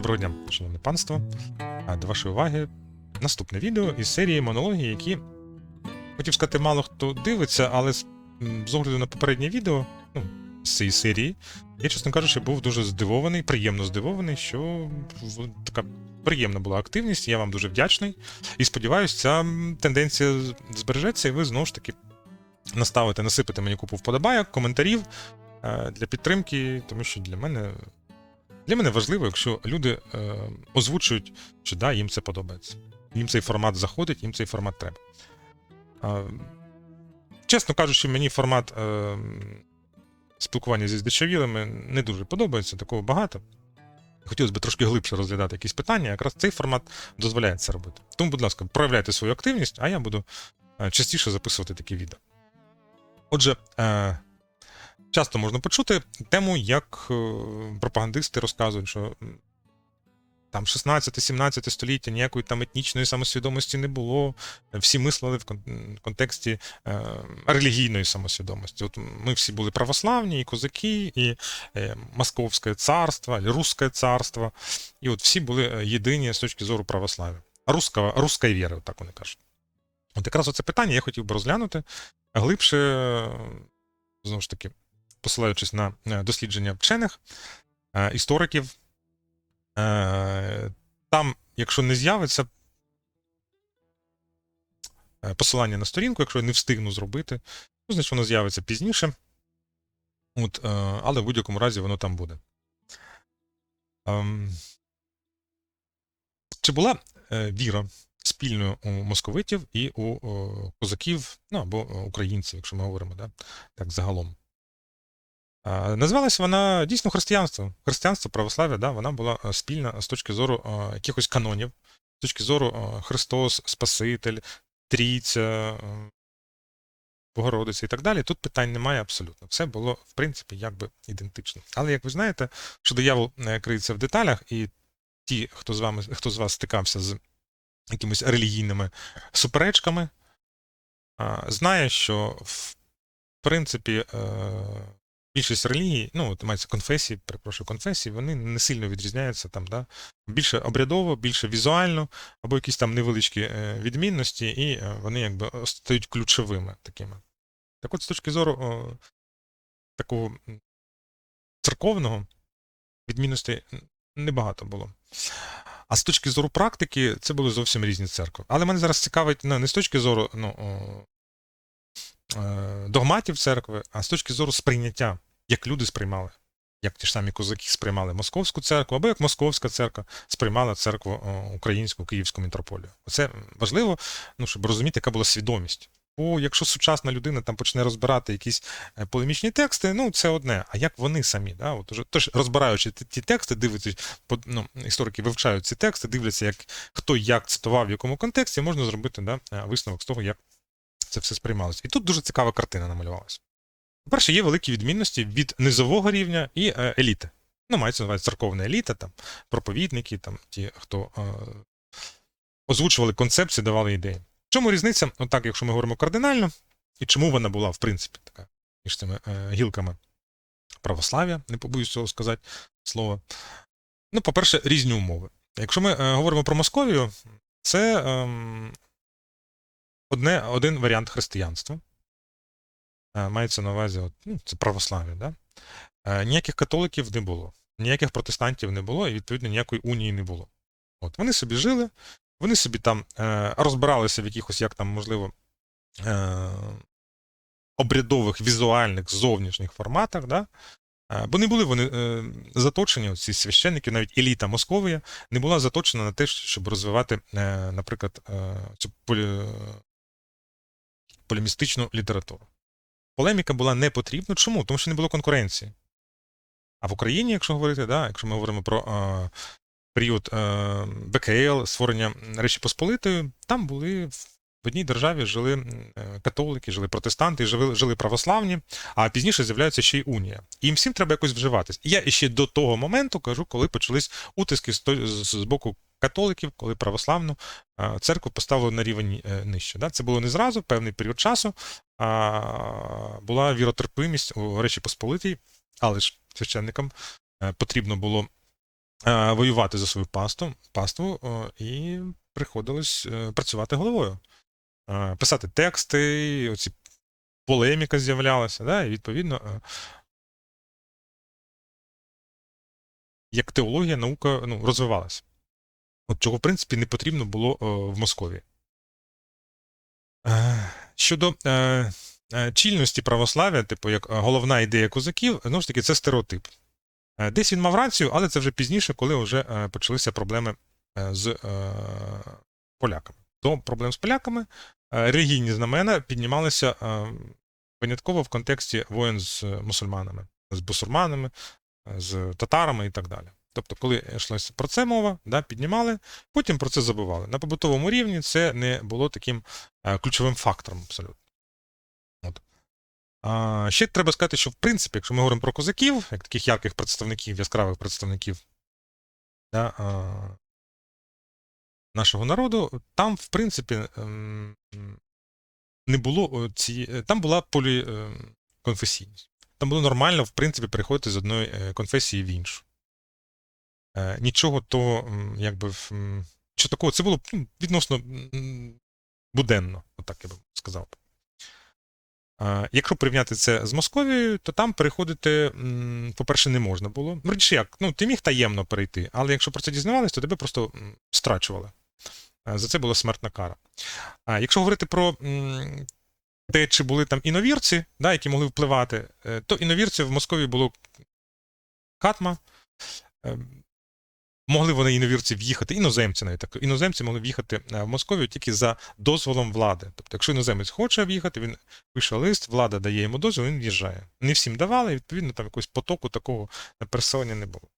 Доброго дня, шановне панство. А, До вашої уваги наступне відео із серії монології, які хотів сказати, мало хто дивиться, але з, огляду на попереднє відео, ну, з цієї серії, я, чесно кажучи, був дуже здивований, приємно здивований, що така приємна була активність. Я вам дуже вдячний. І сподіваюся, ця тенденція збережеться, і ви знову ж таки наставите, насипите мені купу вподобайок, коментарів е, для підтримки, тому що для мене для мене важливо, якщо люди е, озвучують, що да, їм це подобається. Їм цей формат заходить, їм цей формат треба. Е, чесно кажучи, мені формат е, спілкування зі здичавілими не дуже подобається, такого багато. Хотілося б трошки глибше розглядати якісь питання, якраз цей формат дозволяє це робити. Тому, будь ласка, проявляйте свою активність, а я буду е, частіше записувати такі відео. Отже, е, часто можна почути тему, як е, пропагандисти розказують, що там 16-17 століття ніякої там етнічної самосвідомості не було. Всі мислили в контексті е, релігійної самосвідомості. От ми всі були православні, і козаки, і е, Московське царство, і Русське царство. І от всі були е, єдині з точки зору православ'я. Руського, руської віри, так вони кажуть. От якраз оце питання я хотів би розглянути глибше, е, знову ж таки, посилаючись на е, дослідження вчених, е, істориків. Е, Там, якщо не з'явиться посилання на сторінку, якщо я не встигну зробити, ну, значить воно з'явиться пізніше. От, але в будь-якому разі воно там буде. Ем, Чи була віра спільною у московитів і у козаків, ну або українців, якщо ми говоримо, да? так загалом? Називалась вона дійсно християнством. Християнство, православ'я, да, вона була е, спільна з точки зору е, якихось канонів, з точки зору е, Христос, Спаситель, Трійця, Богородиця і так далі. Тут питань немає абсолютно. Все було, в принципі, якби ідентично. Але як ви знаєте, що диявол криється в деталях, і ті, хто з вами, хто з вас стикався з якимись релігійними суперечками, знає, що в принципі. Більшість релігій, ну, мається конфесії, перепрошую, конфесії, вони не сильно відрізняються там, да? більше обрядово, більше візуально, або якісь там невеличкі е, відмінності, і е, вони якби стають ключовими такими. Так от, з точки зору о, такого церковного, відмінностей небагато було. А з точки зору практики, це були зовсім різні церкви. Але мене зараз цікавить ну, не з точки зору ну, догматів церкви, а з точки зору сприйняття, як люди сприймали, як ті ж самі козаки сприймали московську церкву, або як московська церква сприймала церкву о, українську київську мітрополію. Оце важливо, ну, щоб розуміти, яка була свідомість. Бо якщо сучасна людина там почне розбирати якісь е, полемічні тексти, ну це одне. А як вони самі? Да? От уже, тож, розбираючи ті, ті тексти, дивитися, по- ну, історики вивчають ці тексти, дивляться, як хто як цитував, в якому контексті, можна зробити да, е, висновок з того, як це все сприймалося. І тут дуже цікава картина намалювалася. По-перше, є великі відмінності від низового рівня і е, еліти. Ну, мається на увазі церковна еліта, там, проповідники, там, ті, хто е, озвучували концепції, давали ідеї. Чому різниця, отак, якщо ми говоримо кардинально, і чому вона була, в принципі, така між цими е, гілками православ'я, не побоюсь цього сказати слово. Ну, по-перше, різні умови. Якщо ми е, говоримо про Московію, це ем, одне, один варіант християнства. Е, Мається на увазі, от, ну, це православ'я, да? Е, Ніяких католиків не було, ніяких протестантів не було, і відповідно ніякої унії не було. От вони собі жили, вони собі там е, розбиралися в якихось, як там, можливо, обрядових візуальних зовнішніх форматах, да? Бо не були вони заточені, ці священники, навіть еліта Московія, не була заточена на те, щоб розвивати, наприклад, цю. Полемістичну літературу. Полеміка була не потрібна. Чому? Тому що не було конкуренції. А в Україні, якщо говорити, да, якщо ми говоримо про е, період е, БКЛ, створення Речі Посполитої, там були в одній державі жили е, католики, жили протестанти, жили, жили православні, а пізніше з'являється ще й унія. І їм всім треба якось вживатись. І я ще до того моменту кажу, коли почались утиски з, боку католиків, коли православну е, церкву поставили на рівень е, нижче. Це було не зразу, певний період часу. Була віротерпимість у Речі Посполитій, але ж священникам потрібно було воювати за свою пасту, паству і приходилось працювати головою. Е, Писати тексти, оці полеміка з'являлася, да, і відповідно, е, як теологія, наука ну, розвивалася. От чого, в принципі, не потрібно було е, в Московії. Е, Щодо е, чільності православ'я, типу, як головна ідея козаків, знову ж таки, це стереотип. Десь він мав рацію, але це вже пізніше, коли вже почалися проблеми з е, поляками. До проблем з поляками релігійні знамена піднімалися е, винятково в контексті воєн з е, мусульманами, з бусурманами, е, з татарами і так далі. Тобто, коли йшлося про це мова, да, піднімали, потім про це забували. На побутовому рівні це не було таким е, ключовим фактором абсолютно. От. А, ще треба сказати, що в принципі, якщо ми говоримо про козаків, як таких ярких представників, яскравих представників да, нашого народу, там, в принципі, ем, не було ці, там була поліконфесійність. Там було нормально, в принципі, переходити з одної е, конфесії в іншу. Е, Нічого то, якби, що такого, це було ну, відносно буденно, отак я би сказав. Якщо порівняти це з Московією, то там переходити, по-перше, не можна було. Річ як, ну, ти міг таємно перейти, але якщо про це дізнавались, то тебе просто страчували. Е, За це була смертна кара. А якщо говорити про те, чи були там іновірці, да, які могли впливати, е, то іновірців в Московії було катма. Е, Могли вони іновірці в'їхати, іноземці навіть так. Іноземці могли в'їхати е, в Московію тільки за дозволом влади. Тобто, якщо іноземець хоче в'їхати, він пише лист, влада дає йому дозвіл, він в'їжджає. Не всім давали, і відповідно там якогось потоку такого на переселення не було.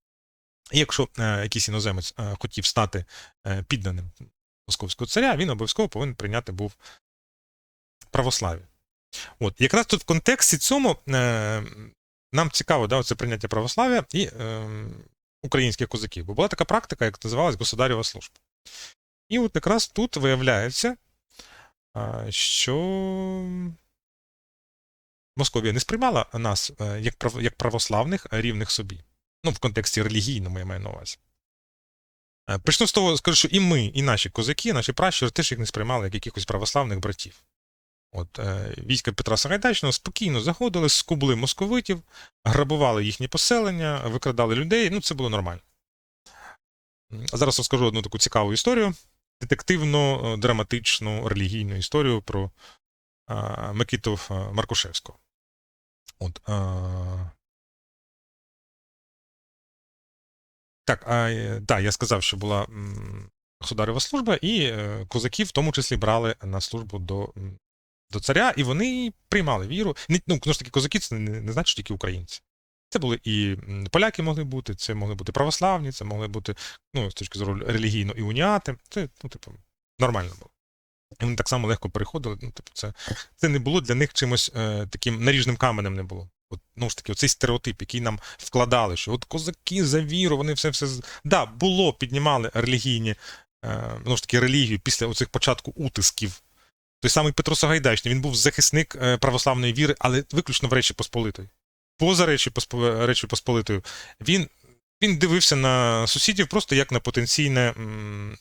І якщо е, якийсь іноземець е, хотів стати е, підданим московського царя, він обов'язково повинен прийняти був православ'я. От, якраз тут в контексті цьому е, нам цікаво да, це прийняття православ'я і е, українських козаків. Бо була така практика, як називалась государєва служба. І от якраз тут виявляється, е, що Московія не сприймала нас е, як, прав, як православних рівних собі. Ну, в контексті релігійному я маю на увазі. Е, Почну з того, скажу, що і ми, і наші козаки, наші пращури теж їх не сприймали як якихось православних братів. От, е, Війська Петра Сагайдачного спокійно заходили, скубли московитів, грабували їхні поселення, викрадали людей. Ну, це було нормально. А зараз розкажу одну таку цікаву історію: детективну, е, драматичну, релігійну історію про Микиту Маркушевського. От, Так, а, е, да, я сказав, що була государева служба, і е, козаки в тому числі брали на службу до, до царя, і вони приймали віру. Ну, ж таки, козаки це не, не значить тільки українці. Це були і поляки могли бути, це могли бути православні, це могли бути, ну, з точки зору релігійно, і уніати. Це, ну, типу, нормально було. І вони так само легко переходили. Ну, типу, це, це не було для них чимось е, таким наріжним каменем не було. От, ну ж таки, оцей стереотип, який нам вкладали, що от козаки за віру, вони все все. Да, було, піднімали релігійні, е, ну ж таки, релігію після оцих початку утисків. Той самий Петро Сагайдачний, він був захисник е, православної віри, але виключно в Речі Посполитої. Поза Речі Посполитою, він, він дивився на сусідів просто як на потенційне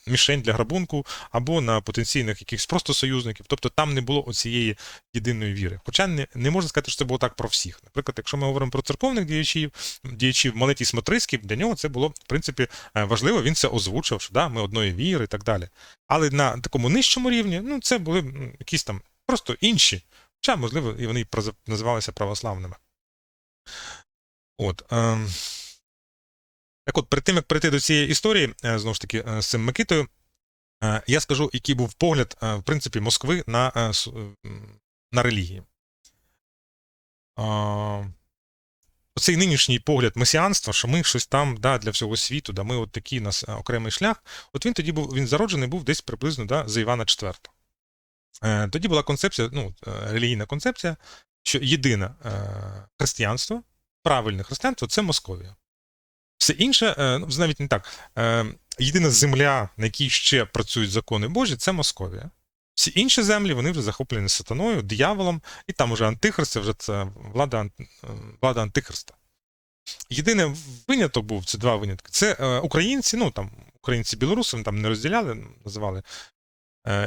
мішень для грабунку або на потенційних якихось просто союзників. Тобто там не було оцієї єдиної віри. Хоча не, не можна сказати, що це було так про всіх. Наприклад, якщо ми говоримо про церковних діячів, діячів Малетій Смотрицький, для нього це було, в принципі, е, важливо, він це озвучив, що да, ми одної віри і так далі. Але на такому нижчому рівні, ну, це були якісь там просто інші. Хоча, можливо, і вони називалися православними. От. Ем... Так от, перед тим, як перейти до цієї історії, е, знову ж таки, е, з цим Микитою, е, я скажу, який був погляд, в принципі, Москви на, на релігії. Оцей нинішній погляд месіанства, що ми щось там да, для всього світу, да, ми от такий у нас окремий шлях. От він тоді був, він зароджений був десь приблизно да, за Івана IV. Тоді була концепція, ну, релігійна концепція, що єдине християнство, правильне християнство це Московія. Все інше, е, ну, навіть не так. Е, Єдина земля, на якій ще працюють закони Божі, це Московія. Всі інші землі вони вже захоплені сатаною, дияволом, і там уже антихрист, це вже це влада, влада антихриста. Єдиний виняток був, це два винятки. Це е, українці, ну там українці білоруси, там не розділяли, називали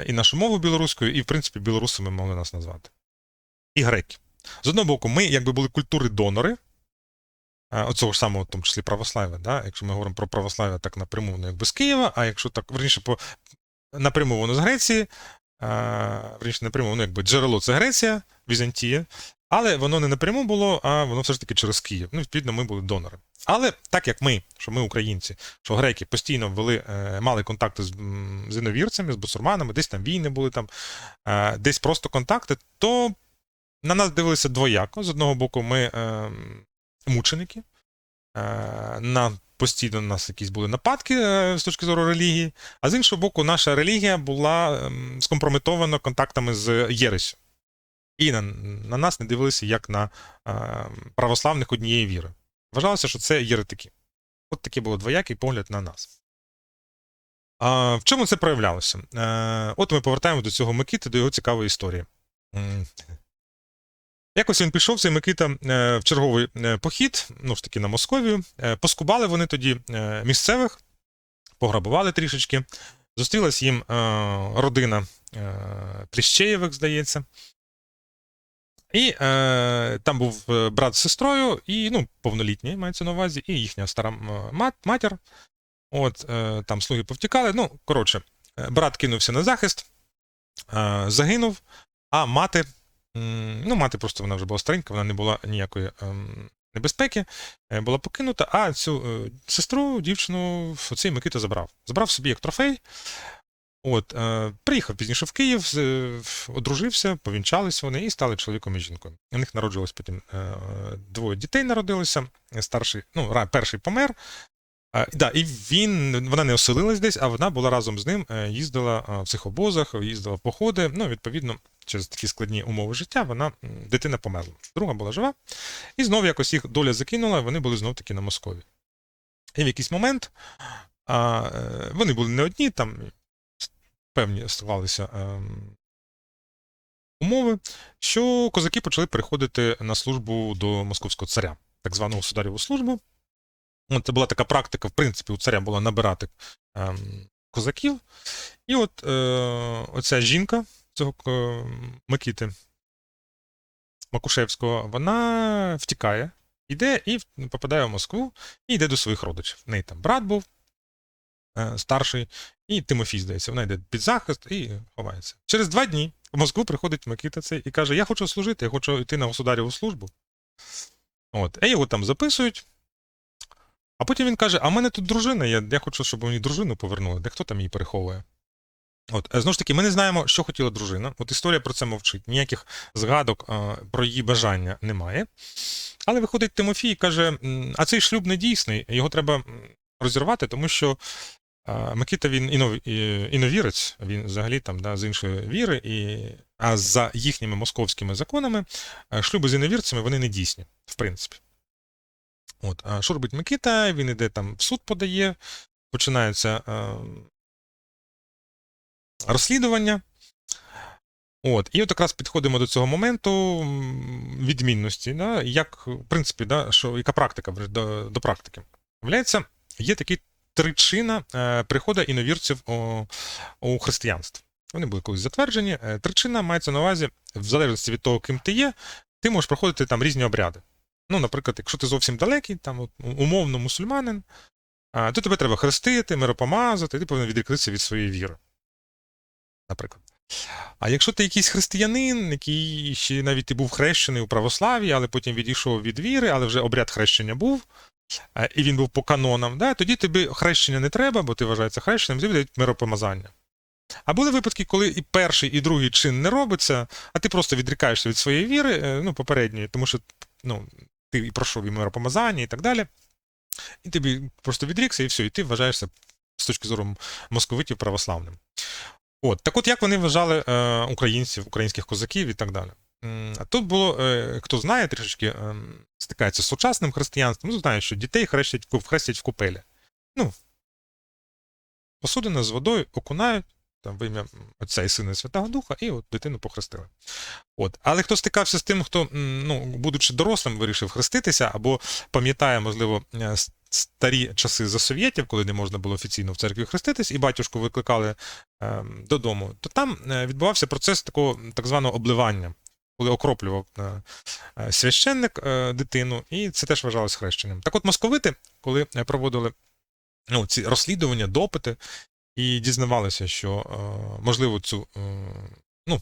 і нашу мову білоруською, і, в принципі, білорусами могли нас назвати. І греки. З одного боку, ми якби були культури донори. Е, Оцього ж самого, в тому числі православ'я, да? якщо ми говоримо про православ'я так напряму, воно якби з Києва, а якщо так, верніше, по напряму воно з Греції, а, верніше, напряму, воно якби джерело це Греція, Візантія, але воно не напряму було, а воно все ж таки через Київ. Ну, відповідно, ми були донори. Але так як ми, що ми українці, що греки постійно вели, е, мали контакти з, з іновірцями, з бусурманами, десь там війни були там, е, десь просто контакти, то на нас дивилися двояко. З одного боку, ми е, мученики. Е, на постійно у нас якісь були нападки е, з точки зору релігії, а з іншого боку, наша релігія була ем, скомпрометована контактами з Єресю. І на, на нас не дивилися як на е, православних однієї віри. Вважалося, що це єретики. От такий був двоякий погляд на нас. А, в чому це проявлялося? Е, от ми повертаємо до цього Микити, до його цікавої історії. Якось він пішов, цей Микита, е, в черговий е, похід, ну ж таки на Московію. Е, Поскубали вони тоді місцевих, пограбували трішечки. Зустрілась їм родина Пліщеєвих, здається. І е, там був брат з сестрою, і, ну, повнолітній мається на увазі, і їхня стара мат, матір. От, е, там слуги повтікали. Ну, коротше, брат кинувся на захист, е, загинув, а мати. Ну, мати просто вона вже була старенька, вона не була ніякої ем, небезпеки, е, була покинута, а цю е, сестру, дівчину, цей Микита забрав. Забрав собі як трофей. От, е, приїхав пізніше в Київ, одружився, повінчались вони і стали чоловіком і жінкою. У них народжилось потім двоє дітей народилося. Старший, ну, перший помер. Да, і він, вона не оселилась десь, а вона була разом з ним, е, їздила е, в цих обозах, їздила в походи. Ну, відповідно, через такі складні умови життя вона дитина померла. Друга була жива, і знов якось їх доля закинула, вони були знов таки на Москові. І в якийсь момент е, вони були не одні, там певні склалися ем, умови, що козаки почали переходити на службу до московського царя, так звану государєву службу. От, це була така практика, в принципі, у царя була набирати ем, козаків. І от е, оця жінка цього е, Микити Макушевського, вона втікає, йде і попадає в Москву і йде до своїх родичів. В неї там брат був е, старший, і Тимофій, здається, вона йде під захист і ховається. Через два дні в Москву приходить Микита цей і каже: Я хочу служити, я хочу йти на государєву службу. От, і його там записують. А потім він каже: А в мене тут дружина, я, я хочу, щоб мені дружину повернули, де хто там її переховує. От, е, знову ж таки, ми не знаємо, що хотіла дружина. От історія про це мовчить. Ніяких згадок е, про її бажання немає. Але виходить Тимофій і каже: а цей шлюб не дійсний, його треба розірвати, тому що е, Микита він інов, іновірець, він взагалі там да, з іншої віри, і, а за їхніми московськими законами шлюби з іновірцями вони не дійсні, в принципі. От, а що робить Микита? Він іде там в суд подає, починається е, розслідування. От, і от якраз підходимо до цього моменту відмінності, да, як, в принципі, да, що, яка практика до, до практики. Виявляється, є такі тричина е, приходу іновірців у, у християнство. Вони були колись затверджені. Е, Тричина мається на увазі, в залежності від того, ким ти є, ти можеш проходити там різні обряди. Ну, наприклад, якщо ти зовсім далекий, там умовно мусульманин, то тебе треба хрестити, миропомазати, ти повинен відрікнутися від своєї віри. Наприклад. А якщо ти якийсь християнин, який ще навіть ти був хрещений у православі, але потім відійшов від віри, але вже обряд хрещення був, і він був по канонам, да, тоді тобі хрещення не треба, бо ти вважаєшся хрещеним, тобі дають миропомазання. А були випадки, коли і перший, і другий чин не робиться, а ти просто відрікаєшся від своєї віри, е, ну, попередньої, тому що ну, ти і пройшов і миропомазання і так далі. І тобі просто відрікся, і все, і ти вважаєшся з точки зору московитів православним. От, так от як вони вважали е, українців, українських козаків і так далі. Тут було, е, хто знає, трішечки е, стикається з сучасним християнством, ну, знає, що дітей хрестять, хрестять в купелі. Ну, посудина з водою окунають, там в ім'я Отця і Сина і Святого Духа, і от дитину похрестили. От. Але хто стикався з тим, хто, ну, будучи дорослим, вирішив хреститися, або пам'ятає, можливо, е, старі часи за совєтів, коли не можна було офіційно в церкві хреститись, і батюшку викликали е, додому, то там е, відбувався процес такого так званого обливання, коли окроплював е, священник дитину, і це теж вважалось хрещенням. Так от московити, коли проводили ну, ці розслідування, допити, і дізнавалися, що е, можливо цю. е, ну,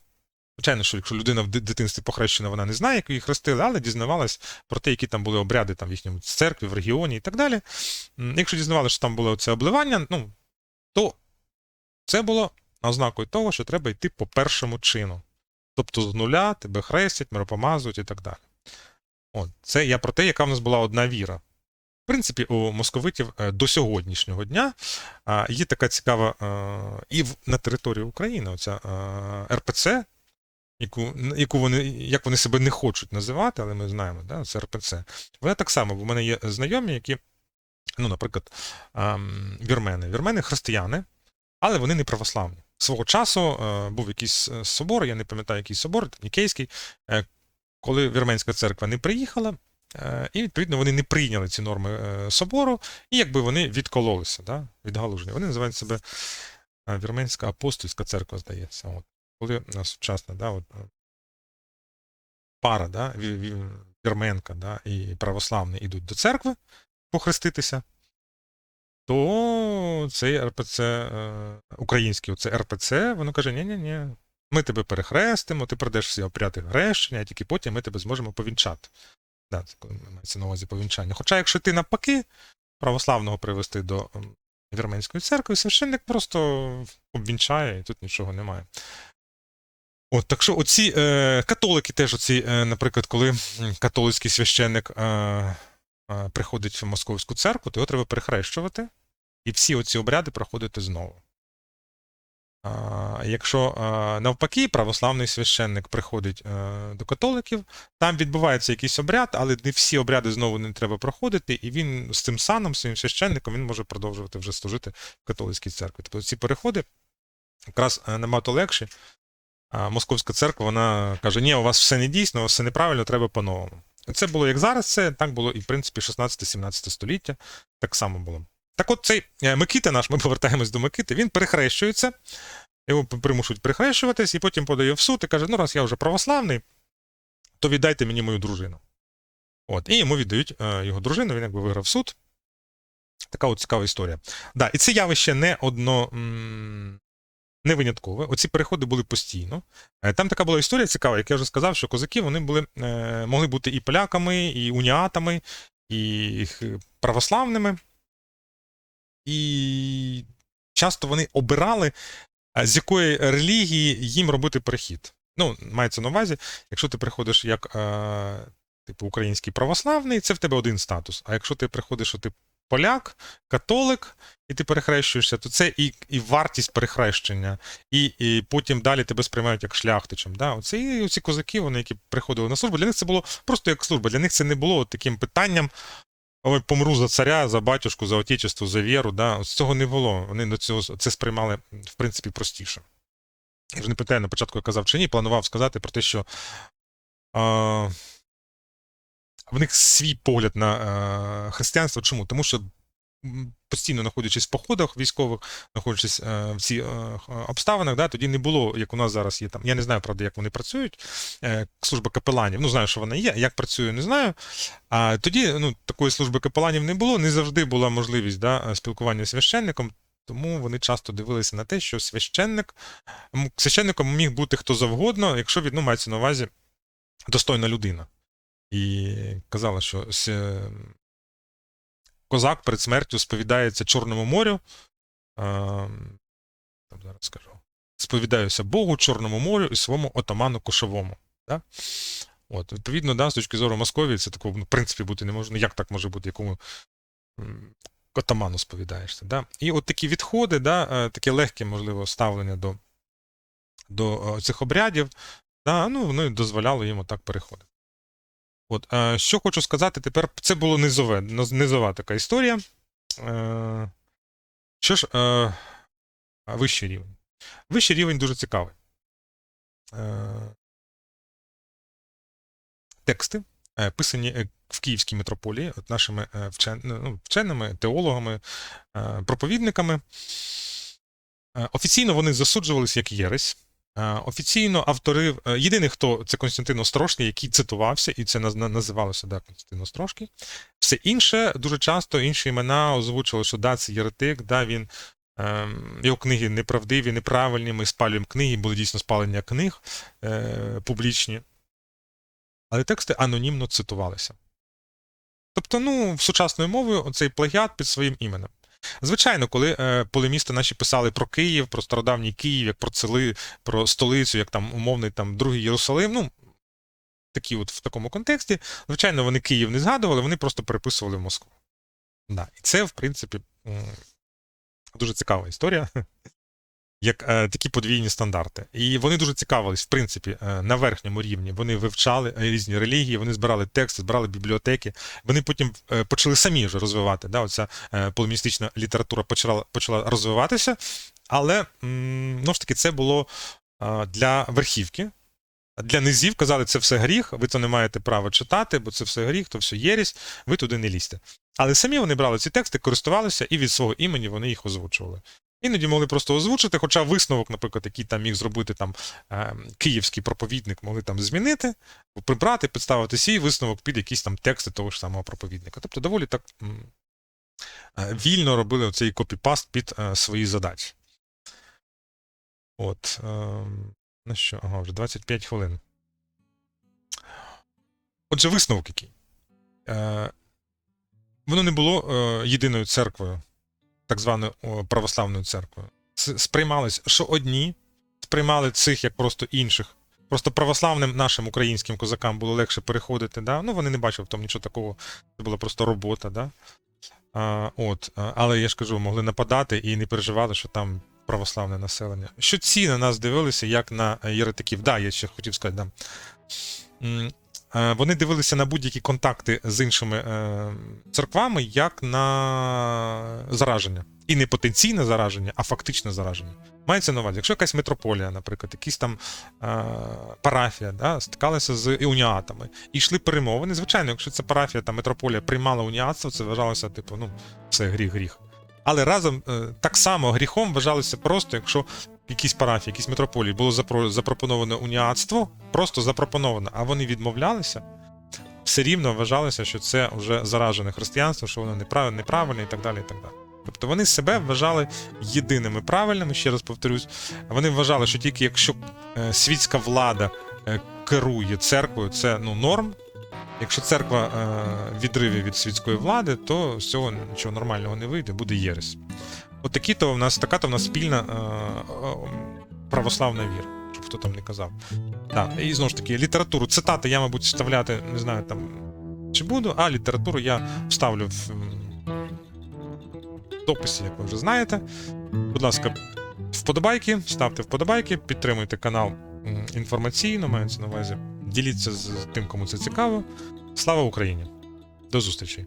Звичайно, що якщо людина в дитинстві похрещена, вона не знає, як її хрестили, але дізнавалась про те, які там були обряди там, в їхньому церкві, в регіоні і так далі. Якщо дізнавалися, що там було це обливання, ну, то це було ознакою того, що треба йти по першому чину. Тобто з нуля тебе хрестять, миропомазують і так далі. От, це я про те, яка в нас була одна віра. В принципі, у московитів е, до сьогоднішнього дня є така цікава е, і на території України оця е, РПЦ, яку, яку вони, як вони себе не хочуть називати, але ми знаємо, да, це РПЦ. Вона так само, бо в мене є знайомі, які, ну, наприклад, ем, вірмени. Вірмени християни, але вони не православні. Свого часу був якийсь собор, я не пам'ятаю, який собор, Нікейський, коли вірменська церква не приїхала, і відповідно вони не прийняли ці норми е, собору, і якби вони відкололися, да, відгалужені. Вони називають себе е, Вірменська апостольська церква, здається. От. Коли сучасна, да, от, е, пара, да, ві- ві- вірменка да, і православний ідуть до церкви похреститися, то цей РПЦ, е, український оце РПЦ, воно каже: ні ні ні ми тебе перехрестимо, ти пройдеш всі обряди хрещення, а тільки потім ми тебе зможемо повінчати. Да, це мається на увазі повінчання. Хоча, якщо ти навпаки, православного привести до ем, вірменської церкви, священник просто обвінчає, і тут нічого немає. От, так що оці е, католики теж, оці, е, наприклад, коли католицький священник е, е, приходить в московську церкву, то його треба перехрещувати, і всі оці обряди проходити знову. Якщо навпаки православний священник приходить е, до католиків, там відбувається якийсь обряд, але не всі обряди знову не треба проходити, і він з цим саном, своїм священником, він може продовжувати вже служити в католицькій церкві. Тобто ці переходи якраз е, набагато легші. А Московська церква вона каже: ні, у вас все не дійсно, у вас все неправильно, треба по-новому. Це було як зараз, це так було і в принципі 16-17 століття, так само було. Так от цей е, Микита наш, ми повертаємось до Микити, він перехрещується, його примушують перехрещуватись, і потім подає в суд і каже: ну, раз я вже православний, то віддайте мені мою дружину. От, і йому віддають е, його дружину, він якби виграв суд. Така от цікава історія. Да, і це явище не одно. Не виняткове. Оці переходи були постійно. Е, Там така була історія цікава, як я вже сказав, що козаки вони були, могли бути і поляками, і уніатами, і православними. І часто вони обирали, з якої релігії їм робити перехід. Ну, мається на увазі, якщо ти приходиш як е, типу український православний, це в тебе один статус. А якщо ти приходиш, що ти поляк, католик, і ти перехрещуєшся, то це і, і вартість перехрещення, і, і потім далі тебе сприймають як шляхтичем. Да? Оце і ці козаки, вони, які приходили на службу, для них це було просто як служба. Для них це не було таким питанням. Ой, помру за царя, за батюшку, за отечество, за віру. Да? От цього не було. Вони до цього це сприймали, в принципі, простіше. Я вже не питаю, на початку я казав чи ні, планував сказати про те, що а, в них свій погляд на а, християнство. Чому? Тому що постійно знаходячись в походах військових, знаходячись е, в цих е, обставинах, да, тоді не було, як у нас зараз є там. Я не знаю, правда, як вони працюють. Е, служба капеланів. Ну, знаю, що вона є. Як працює, не знаю. А тоді ну, такої служби капеланів не було, не завжди була можливість да, спілкування з священником. Тому вони часто дивилися на те, що священник, священником міг бути хто завгодно, якщо він ну, мається на увазі достойна людина. І казали, що козак перед смертю сповідається Чорному морю. Там зараз скажу. Сповідаюся Богу, Чорному морю і своєму отаману Кошовому. Да? От, відповідно, да, з точки зору Московії, це такого, ну, в принципі, бути не може. Ну, як так може бути, якому отаману сповідаєшся? Да? І от такі відходи, да, е, таке легке, можливо, ставлення до, до е, цих обрядів, да, ну, вони дозволяли їм отак переходити. От, е, що хочу сказати тепер, це було низове, низова така історія. Е, що ж, е, вищий рівень. Вищий рівень дуже цікавий. Тексти, писані в Київській митрополії от нашими вчен- ну, вченими, теологами, проповідниками. Офіційно вони засуджувалися як єресь. Е, Офіційно автори, е, єдиний, хто це Константин Острожний, який цитувався, і це називалося да, Константин Острожний. Все інше дуже часто інші імена озвучували, що да, це єретик, да, він ем, його книги неправдиві, неправильні. Ми спалюємо книги, були дійсно спалення книг е, публічні. Але тексти анонімно цитувалися. Тобто, ну, сучасною мовою оцей плагіат під своїм іменем. Звичайно, коли е, полемісти наші писали про Київ, про стародавній Київ, як про цели, про столицю, як там умовний там другий Єрусалим, ну такі от в такому контексті, звичайно, вони Київ не згадували, вони просто переписували в Москву. Да. І це, в принципі, дуже цікава історія, як е, такі подвійні стандарти. І вони дуже цікавились, в принципі, е, на верхньому рівні. Вони вивчали е, різні релігії, вони збирали тексти, збирали бібліотеки. Вони потім е, почали самі вже розвивати. Да, оця е, полемістична література почала, почала розвиватися, але ну ж таки це було е, для верхівки. Для низів казали, це все гріх, ви то не маєте права читати, бо це все гріх, то все єрість, ви туди не лізьте. Але самі вони брали ці тексти, користувалися, і від свого імені вони їх озвучували. Іноді могли просто озвучити, хоча висновок, наприклад, який там міг зробити там е, київський проповідник, могли там змінити, прибрати, підставити свій висновок під якісь там тексти того ж самого проповідника. Тобто доволі так е, вільно робили цей копіпаст під е, свої задачі. От. Ну що, ага, вже 25 хвилин. Отже, висновок який. Воно не було єдиною церквою, так званою православною церквою. Це сприймалось, що одні сприймали цих як просто інших. Просто православним нашим українським козакам було легше переходити. Да? Ну, вони не бачили в тому нічого такого, це була просто робота. Да? А, от, але я ж кажу, могли нападати і не переживали, що там православне населення. Що ці на нас дивилися, як на е, єретиків. Да, я ще хотів сказати, да. Е, Вони дивилися на будь-які контакти з іншими е, церквами як на зараження. І не потенційне зараження, а фактичне зараження. Мається на увазі, якщо якась митрополія, наприклад, якісь там е, парафія, да, стикалися з уніатами і йшли перемовини. Звичайно, якщо ця парафія та митрополія приймала уніатство, це вважалося, типу, ну, це гріх, гріх. Але разом е, так само гріхом вважалося просто, якщо в якійсь парафії, якійсь митрополії було запро- запропоноване уніатство, просто запропоновано, а вони відмовлялися, все рівно вважалося, що це вже заражене християнство, що воно неправильне, неправильне і так далі. і так далі. Тобто вони себе вважали єдиними правильними, ще раз повторюсь. Вони вважали, що тільки якщо е, світська влада е, керує церквою, це ну, норм. Якщо церква е, в відриві від світської влади, то з цього нічого нормального не вийде, буде єресь. От такі то в нас така то в нас спільна е, православна віра, щоб хто там не казав. Так, і знову ж таки, літературу, цитати я, мабуть, вставляти, не знаю там чи буду, а літературу я вставлю в дописі, як ви вже знаєте. Будь ласка, вподобайки, ставте вподобайки, підтримуйте канал інформаційно, мається на увазі. Діліться з тим, кому це цікаво. Слава Україні! До зустрічі!